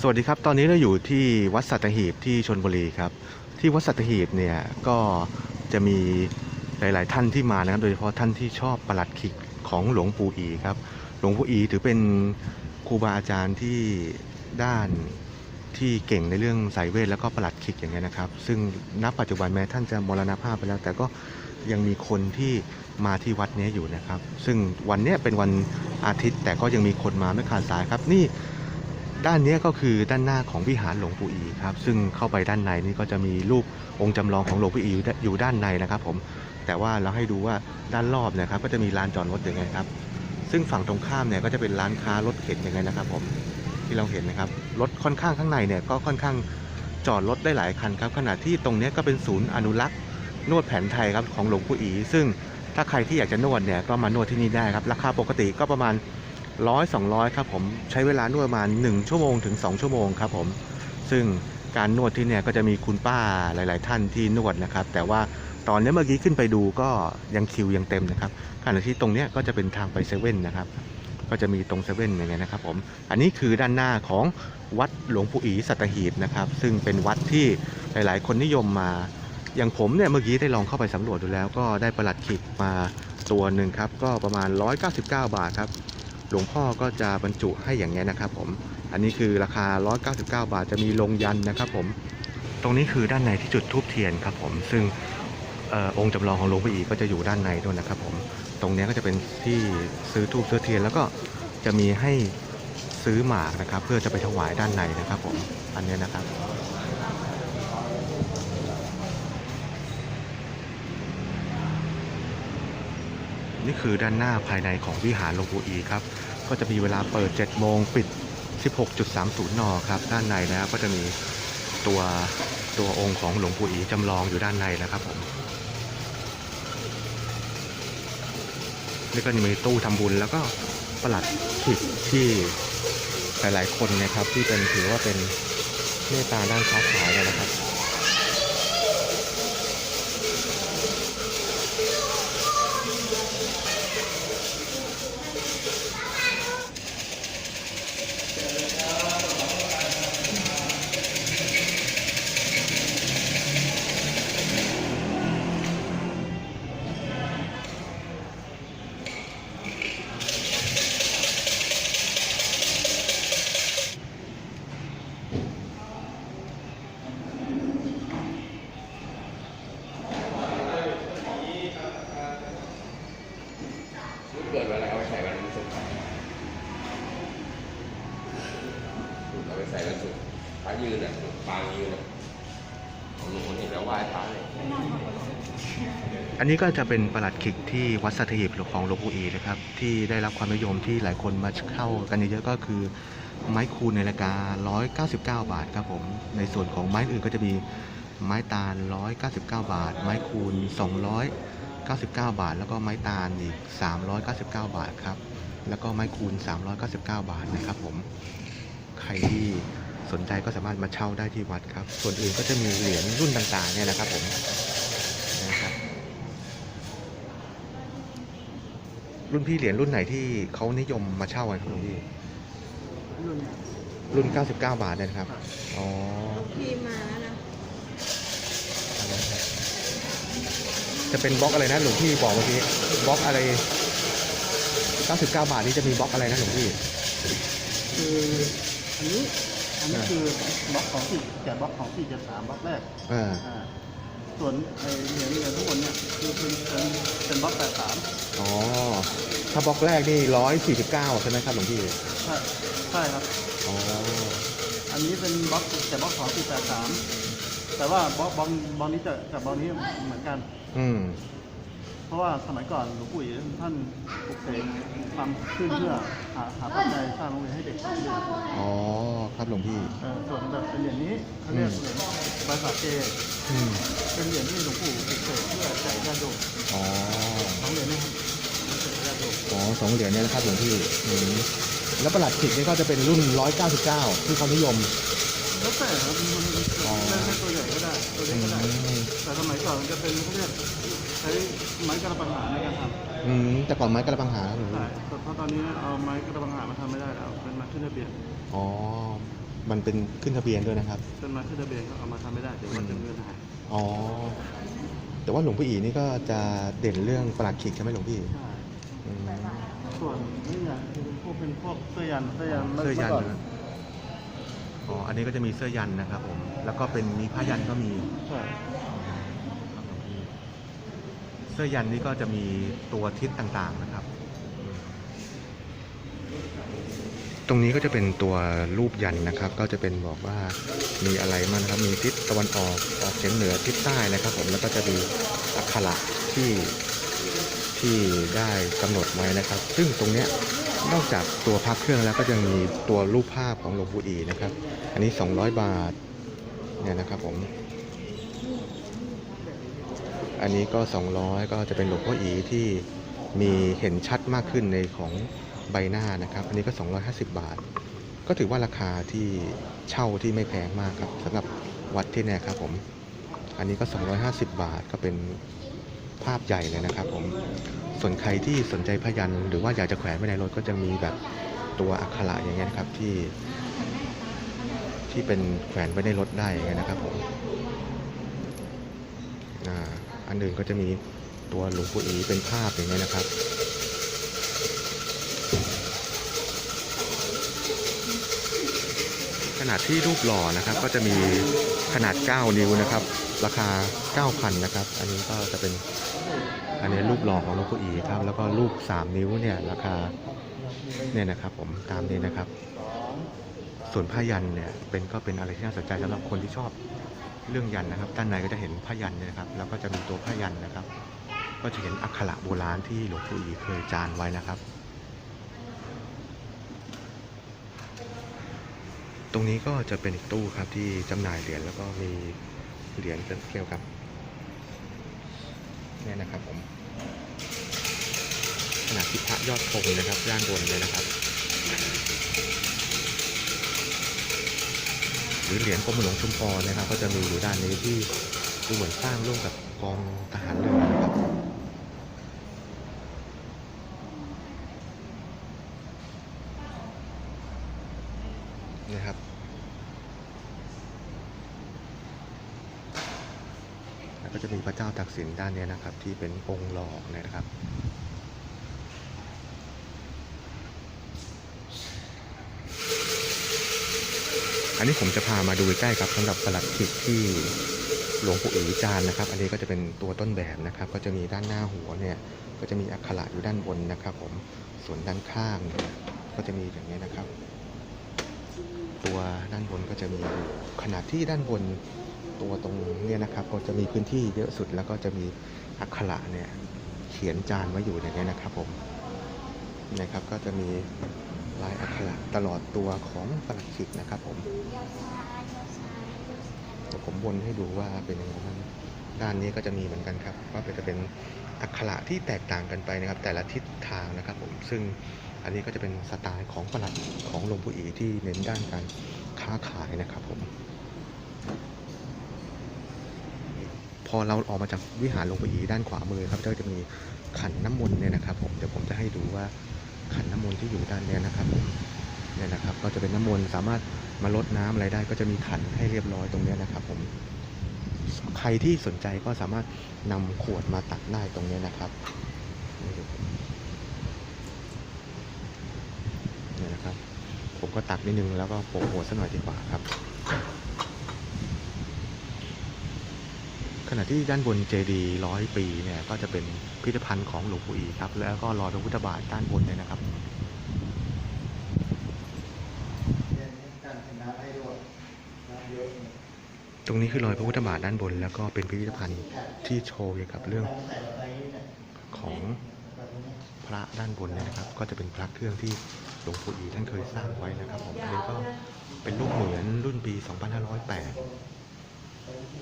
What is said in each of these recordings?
สวัสดีครับ ตอนนี้เราอยู่ที่วัดสัตหีบที่ชนบุรีครับ ที่วัดสัตหีบเนี่ยก็จะมีหลาย ๆ ท่านที่มานะครับ โดยเฉพาะท่านที่ชอบประหลัดขิกของหลวงปู่อีครับ หลวงปู่อีถือเป็นครูบาอาจารย์ที่ด้านที่เก่งในเรื่องสายเวทแล้วก็ประหลัดขิกอย่างเงี้ยนะครับ ซึ่งณปัจจุบันแม้ท่านจะมรณภาพไปแล้ว แต่ก็ยังมีคนที่มาที่วัดนี้อยู่นะครับ ซึ่งวันนี้เป็นวันอาทิตย์แต่ก็ยังมีคนมาไม่ขาดสายครับนี่ ด้านนี้ก็คือด้านหน้าของวิหารหลวงปู่อีครับ ซึ่งเข้าไปด้านในนี่ก็จะมีรูปองค์จำลองของหลวงปู่อีอยู่ด้านในนะครับ ผม แต่ว่าเราให้ดูว่าด้านรอบเนะครับ ก็จะมีลานจอดรถอย่างไงครับ ซึ่งฝั่งตรงข้ามเนี่ยก็จะเป็นร้านค้ารถเข็นอย่างไงนะครับ ผมที่เราเห็นนะครับรถค่อนข้างข้างในเนี่ยก็ค่อนข้างจอดรถได้หลายคันครับ ขณะที่ตรงนี้ก็เป็นศูนย์อนุรักษ์นวดแผนไทยครับของหลวงปู่อี ซึ่งถ้าใครที่อยากจะนวดเนี่ยก็มานวดที่นี่ได้ครับ ราคาปกติก็ประมาณ ร้อยสองร้อยครับผมใช้เวลานวดประมาณ 1 ชั่วโมงถึง 2 ชั่วโมงครับผม ซึ่งการนวดที่เนี่ยก็จะมีคุณป้าหลาย ๆ ท่านที่นวดนะครับ แต่ว่าตอนนี้เมื่อกี้ขึ้นไปดูก็ยังคิวยังเต็มนะครับขณะที่ตรงเนี้ยก็จะเป็นทางไปเซเว่นนะครับ ก็จะมีตรงเซเว่นอย่างเงี้ยนะครับผมอันนี้คือด้านหน้าของวัดหลวงปู่อีสัตหีบนะครับ ซึ่งเป็นวัดที่หลาย ๆ คนนิยมมาอย่างผมเนี่ยเมื่อกี้ได้ลองเข้าไปสำรวจดูแล้ว ก็ได้ประหลัดขิกมาตัวหนึ่งครับ ก็ประมาณ 199 บาทครับ หลวงพ่อก็จะบรรจุให้อย่างเงี้ยนะครับผม อันนี้คือราคา 199 บาทจะมีลงยันนะครับผม ตรงนี้คือด้านในที่จุดทูบเทียนครับผม ซึ่งอองค์จำลองของหลวงพ่ออีก็จะอยู่ด้านในด้วยนะครับผม ตรงนี้ก็จะเป็นที่ซื้อทูบซื้อเทียน แล้วก็จะมีให้ซื้อหมากนะครับ เพื่อจะไปถวายด้านในนะครับผม อันนี้นะครับ นี่คือด้านหน้าภายในของวิหารหลวงปู่อีครับ ก็จะมีเวลาเปิด 7 โมงปิด 16.30 น ครับ ด้านในนะครับก็จะมีตัวตัวองค์ของหลวงปู่อีจำลองอยู่ด้านในนะครับผมนี่ก็จะมีตู้ทำบุญแล้วก็ประหลัดขิกที่หลายๆคนนะครับที่เป็นถือว่าเป็นเมตตาด้านค้าขายเลยนะครับ อันนี้ก็จะเป็นประหลัดขิกที่วัดสัตหีบของหลวงปู่อีนะครับที่ได้รับความนิยมที่หลายคนมาเข้ากันเยอะๆก็คือ ไม้คูณในราคา 199 บาทครับผม ในส่วนของไม้อื่นก็จะมีไม้ตาล 199 บาท ไม้คูณ 299 บาท แล้วก็ไม้ตาลอีก 399 บาทครับแล้วก็ไม้คูณ 399 บาทนะครับผมใครที่สนใจก็สามารถมาเช่าได้ที่วัดครับ ส่วนอื่นก็จะมีเหรียญรุ่นต่างๆเนี่ยนะครับผมนะครับ รุ่นพี่เหรียญรุ่นไหนที่เขานิยมมาเช่ากันครับหลวงพี่รุ่นรุ่น 99 บาทเนี่ยนะครับ อ๋อพี่มาแล้วนะอันนั้นครับจะเป็นบล็อกอะไรนะหลวงพี่บอกเมื่อกี้บล็อกอะไร 99 บาทนี้จะมีบล็อกอะไรนะหลวงพี่คืออันนี้อันนี้คือบล็อกของสี่แต่บล็อกของสี่จะสามบล็อกแรกอ่า อ่า ส่วนไอ้เหรียญเหรียญทั้งหมดเนี่ยคือเป็นเป็นเป็นบล็อกแปดสามอ๋อ ถ้าบล็อกแรกนี่149ใช่ไหมครับหลวงพี่ ใช่ใช่ครับ อ๋อ อันนี้เป็นบล็อกแต่บล็อกของสี่แปดสามแต่ว่าบล็อกบล็อกบล็อกนี้จะกับบล็อกนี้เหมือนกัน อืม เพราะว่าสมัยก่อนหลวงปู่ท่านท่านปลุกเสกทำขึ้นเพื่อหาหาปัจจัยสร้างโรงเรียนให้เด็กเรียนอ๋อครับหลวงพี่ เอ่อส่วนแบบเป็นเหรียญนี้เขาเรียกเหรียญบาสาเกอืมเป็นเหรียญที่หลวงปู่ปลุกเสกเพื่อแจกญาติโยมอ๋อสองเหรียญนะครับแจกญาติโยมอ๋อสองเหรียญเนี่ยนะครับหลวงพี่อืมแล้วประหลัดขิกนี่ก็จะเป็นรุ่น 199 ที่เขานิยม แล้วแต่ครับมันมันอ๋อ เล่นให้ตัวใหญ่ก็ได้ตัวเล็กก็ได้อืมแต่สมัยก่อนมันจะเป็นเขาเรียกใช้ไม้กระปังหาในการทำอืมแต่ก่อนไม้กระปังหาครับหลวงใช่พี่แต่เพราะตอนนี้เอาไม้กระปังหามาทำไม่ได้แล้วเป็นไม้ขึ้นทะเบียนอ๋อ มันเป็นขึ้นทะเบียนด้วยนะครับต้นไม้ขึ้นทะเบียนก็เอามาทำไม่ได้เดี๋ยวว่าจะเงื่อนหายอ๋อ แต่ว่าหลวงพ่ออีนี่ก็จะเด่นเรื่องประหลัดขิกใช่ไหมหลวงพี่ใช่อืมส่วนนี่อย่างพวกเป็นพวกเสื้อยันเสื้อยันมื่เสื้อยันมื่ก่นะอ๋อ อันนี้ก็จะมีเสื้อยันนะครับผม แล้วก็เป็นมีผ้ายันก็มี ใช่ เสื้อยันนี่ก็จะมีตัวทิศต่างๆนะครับ ตรงนี้ก็จะเป็นตัวรูปยันนะครับ ก็จะเป็นบอกว่ามีอะไรบ้างนะครับ มีทิศตะวันออกออกเฉียงเหนือทิศใต้นะครับ ผมแล้วก็จะมีอักขระที่ที่ได้กำหนดไว้นะครับ ซึ่งตรงเนี้ยนอกจากตัวพักเครื่องแล้วก็ยังมีตัวรูปภาพของหลวงปู่อีนะครับ อันนี้ 200 บาทเนี่ยนะครับผม อันนี้ก็ 200 ก็จะเป็นหลวงพ่ออีที่มีเห็นชัดมากขึ้นในของใบหน้านะครับ อันนี้ก็ 250 บาท ก็ถือว่าราคาที่เช่าที่ไม่แพงมากครับสำหรับวัดที่เนี่ยครับผม อันนี้ก็ 250 บาทก็เป็นภาพใหญ่เลยนะครับผม ส่วนใครที่สนใจพยันหรือว่าอยากจะแขวนไว้ในรถก็จะมีแบบตัวอักขระอย่างเงี้ยครับที่ ที่เป็นแขวนไว้ในรถได้อย่างเงี้ยนะครับผมอ่า อันอื่นก็จะมีตัวหลวงปู่อีเป็นภาพอย่างเงี้ยนะครับ ขนาดที่รูปหล่อนะครับ ก็จะมีขนาด 9 นิ้วนะครับ ราคา 9,000นะครับ อันนี้ก็จะเป็นอันนี้รูปหล่อของหลวงปู่อีครับ แล้วก็รูป 3 นิ้วเนี่ยราคาเนี่ยนะครับ ผมตามนี้นะครับ ส่วนผ้ายันเนี่ยเป็นก็เป็นอะไรที่น่าสนใจสำหรับคนที่ชอบ เรื่องยันนะครับ ด้านในก็จะเห็นผ้ายันเนยนะครับ แล้วก็จะมีตัวผ้ายันนะครับ ก็จะเห็นอักขระโบราณที่หลวงปู่อีเคยจานไว้นะครับ ตรงนี้ก็จะเป็นอีกตู้ครับที่จำหน่ายเหรียญแล้วก็มีเหรียญเกี่ยวกับเนี่ยนะครับผมขนาดที่พระยอดธงนะครับด้านบนเลยนะครับ หรือเหรียญกรมหลวงชุมพรนะครับ ก็จะมีอยู่ด้านนี้ที่ดูเหมือนสร้างร่วมกับกองทหารเรือนะครับนี่ครับแล้วก็จะมีพระเจ้าตักสินด้านนี้นะครับ ที่เป็นองค์หล่อเนี่ยนะครับ อันนี้ผมจะพามาดูใกล้ครับสำหรับประหลัดขิกที่หลวงปู่อือจานนะครับ อันนี้ก็จะเป็นตัวต้นแบบนะครับ ก็จะมีด้านหน้าหัวเนี่ย ก็จะมีอักขระอยู่ด้านบนนะครับ ผมส่วนด้านข้างก็จะมีอย่างนี้ยนะครับ ตัวด้านบนก็จะมีขนาดที่ด้านบนตัวตรงเนี่ยนะครับก็จะมีพื้นที่เยอะสุดแล้วก็จะมีอักขระเนี่ย เขียนจานไว้อยู่อย่างนี้ยนะครับ ผมนะครับก็จะมี ลายอักขระตลอดตัวของประหลัดขิกนะครับผมเดี๋ยวผมวนให้ดูว่าเป็นยังไงบ้างด้านนี้ก็จะมีเหมือนกันครับว่าจะเป็นอักขระที่แตกต่างกันไปนะครับ แต่ละทิศทางนะครับผมซึ่งอันนี้ก็จะเป็นสไตล์ของประหลัดของหลวงปู่อีที่เน้นด้านการค้าขายนะครับผม พอเราออกมาจากวิหารหลวงปู่อีด้านขวามือครับก็จะมีขันน้ำมนต์เนี่ยนะครับผมเดี๋ยวผมจะให้ดูว่า ขันน้ำมนต์ที่อยู่ด้านเนี้ยนะครับเนี่ยนะครับ ก็จะเป็นน้ำมนต์สามารถมาลดน้ำอะไรได้ ก็จะมีขันให้เรียบร้อยตรงเนี้ยนะครับ ผมใครที่สนใจก็สามารถนำขวดมาตักได้ตรงเนี้ยนะครับนี่ดูเนี่ยนะครับ ผมก็ตักนิดนึงแล้วก็โปะหัวสักหน่อยดีกว่าครับ ขณะที่ด้านบนเจดีร้อยปีเนี่ยก็จะเป็นพิพิธภัณฑ์ของหลวงปู่อีครับ แล้วก็รอยพระพุทธบาทด้านบนเนี่ยนะครับตรงนี้คือรอยพระพุทธบาทด้านบน แล้วก็เป็นพิพิธภัณฑ์ที่โชว์เกี่ยวกับเรื่องของพระด้านบนเนี่ยนะครับ ก็จะเป็นพระเครื่องที่หลวงปู่อีท่านเคยสร้างไว้นะครับผมอันนี้ก็เป็นรูปเหมือนรุ่นปี 2508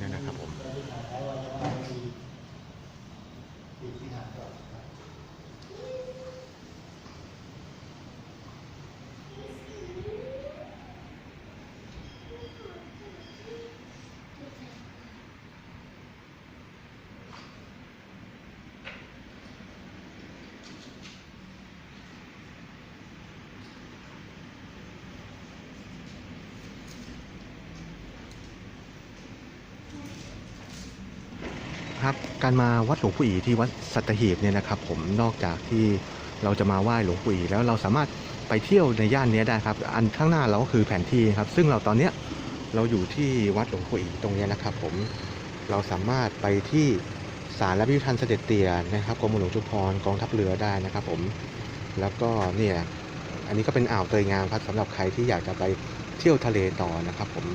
นี่ยนะครับผม การมาวัดหลวงปู่อีที่วัดสัตหีบเนี่ยนะครับ ผมนอกจากที่เราจะมาไหว้หลวงปู่อีแล้วเราสามารถไปเที่ยวในย่านนี้ได้ครับ อันข้างหน้าเราก็คือแผนที่ครับ ซึ่งเราตอนเนี้ยเราอยู่ที่วัดหลวงปู่อีตรงนี้นะครับ ผมเราสามารถไปที่ศาลและพิพิธภัณฑ์เสด็จเตี่ยนะครับกรมหลวงชุมพรกองทัพเรือได้นะครับ ผมแล้วก็เนี่ยอันนี้ก็เป็นอ่าวเตยงามครับสำหรับใครที่อยากจะไปเที่ยวทะเลต่อนะครับ ผม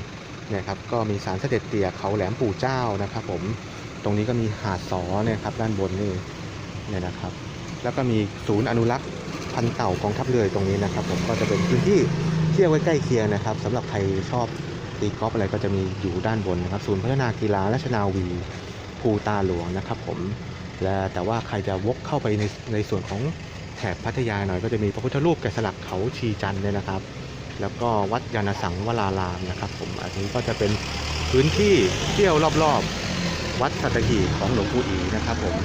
เนี่ยครับก็มีศาลเสด็จเตี่ยเขาแหลมปู่เจ้านะครับ ผม ตรงนี้ก็มีหาดสอเนี่ยครับด้านบนนี่เนี่ยนะครับ แล้วก็มีศูนย์อนุรักษ์พันธุ์เต่ากองทัพเรือตรงนี้นะครับ ผมก็จะเป็นพื้นที่เที่ยวใกล้เคียงนะครับสำหรับใครชอบตีกอล์ฟอะไรก็จะมีอยู่ด้านบนนะครับ ศูนย์พัฒนากีฬาราชนาวีภูตาหลวงนะครับ ผมและแต่ว่าใครจะวกเข้าไปในในส่วนของแถบพัทยาหน่อยก็จะมีพระพุทธรูปแกะสลักเขาชีจันเนี่ยนะครับ แล้วก็วัดยานสังวรารามนะครับ ผมอันนี้ก็จะเป็นพื้นที่เที่ยวรอบๆ วัดสัตหีบของหลวงปู่อีนะครับผม